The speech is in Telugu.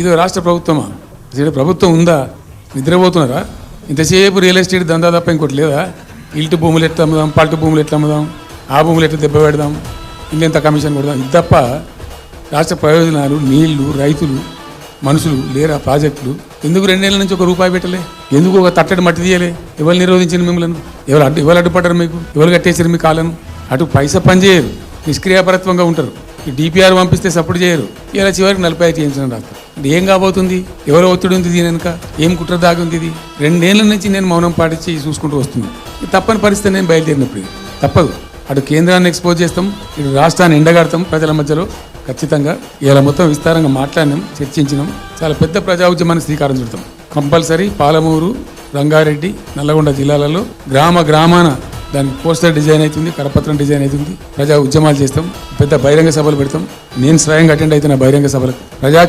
ఇది రాష్ట్ర ప్రభుత్వమా? అసలు ప్రభుత్వం ఉందా? నిద్రపోతున్నారా? ఇంతసేపు రియల్ ఎస్టేట్ దందా తప్ప ఇంకోటి లేదా? ఇల్టు భూములు ఎట్లా అమ్ముదాం పల్టు భూములు ఎట్లా అమ్ముదాం ఆ భూములు ఎట్లా దెబ్బ పెడదాం ఇంకెంత కమిషన్ కొడదాం? ఇది తప్ప రాష్ట్ర ప్రయోజనాలు నీళ్ళు రైతులు మనుషులు లేరా ప్రాజెక్టులు? ఎందుకు రెండేళ్ళ నుంచి ఒక రూపాయి పెట్టలే? ఎందుకు ఒక తట్టడి మట్టి తీయలే? ఎవరు నిరోధించిన మిమ్మల్ని? ఎవరు అడ్డు ఎవరు అడ్డుపడ్డారు మీకు? ఎవరు కట్టేసారు మీ కాలను అటు పైసా పని చేయరు నిష్క్రియాపరత్వంగా ఉంటారు. డిపిఆర్ పంపిస్తే సపోర్ట్ చేయరు. ఇలా చివరికి నలభై ఐదు చేయించిన రాస్తారు ఏం కాబోతుంది? ఎవరు ఒత్తిడి ఉంది దీని వెనుక? ఏం కుట్ర దాగి ఉంది ఇది? రెండేళ్ళ నుంచి నేను మౌనం పాటించి చూసుకుంటూ వస్తుంది ఇది తప్పని పరిస్థితి నేను బయలుదేరినప్పుడు తప్పదు. అటు కేంద్రాన్ని ఎక్స్పోజ్ చేస్తాం ఇటు రాష్ట్రాన్ని ఎండగడతాం ప్రజల మధ్యలో. ఖచ్చితంగా ఇలా మొత్తం విస్తారంగా మాట్లాడినాం చర్చించినాం. చాలా పెద్ద ప్రజా ఉద్యమాన్ని శ్రీకారం చుడతాం. కంపల్సరీ పాలమూరు రంగారెడ్డి నల్లగొండ జిల్లాలలో గ్రామ గ్రామాన దానికి పోస్టర్ డిజైన్ అవుతుంది కరపత్రం డిజైన్ అవుతుంది. ప్రజా ఉద్యమాలు చేస్తాం పెద్ద బహిరంగ సభలు పెడతాం. నేను స్వయంగా అటెండ్ అవుతున్న బహిరంగ సభలకు. ప్రజా